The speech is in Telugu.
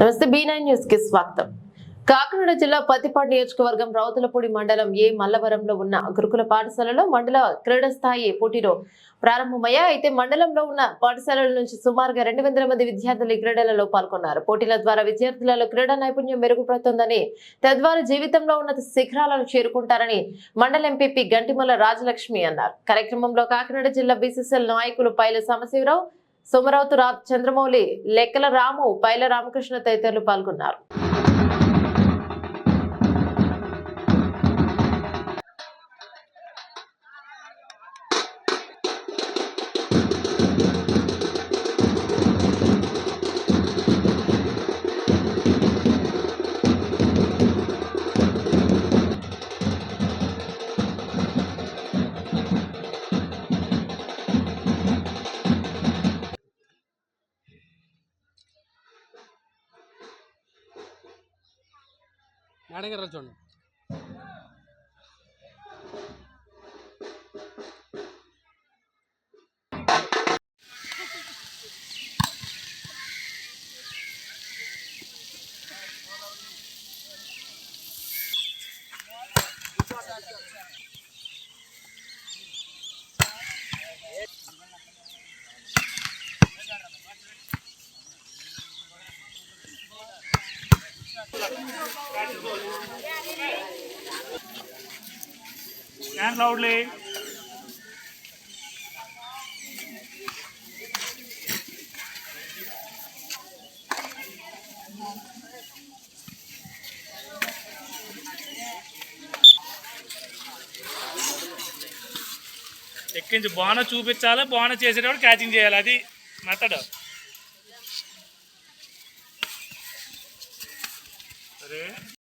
నమస్తే బీ నైన్ న్యూస్కి స్వాగతం. కాకినాడ జిల్లా పత్తిపాడు నియోజకవర్గం రౌతులపూడి మండలం ఏ మల్లవరంలో ఉన్న గురుకుల పాఠశాలలో మండల క్రీడా స్థాయి పోటీలో ప్రారంభమయ్యా. అయితే మండలంలో ఉన్న పాఠశాలల నుంచి సుమారుగా రెండు వందల మంది విద్యార్థులు ఈ క్రీడలలో పాల్గొన్నారు. పోటీల ద్వారా విద్యార్థులలో క్రీడా నైపుణ్యం మెరుగుపడుతుందని తద్వారా జీవితంలో ఉన్నత శిఖరాలను చేరుకుంటారని మండల ఎంపీపీ గంటిమల్ల రాజలక్ష్మి అన్నారు. కార్యక్రమంలో కాకినాడ జిల్లా బీసీసీఎల్ నాయకులు పైల సమశివరావు సోమరావుతు రా చంద్రమౌళి లెక్కల రాము పైల రామకృష్ణ తదితరులు పాల్గొన్నారు. அடங்குறேன்னு சொன்னேன். చూడండి Stand loudly. ఎక్కించి బాణ చూపించాలి బాణ చేసేటప్పుడు క్యాచింగ్ చేయాలి అది మెథడ్ Três.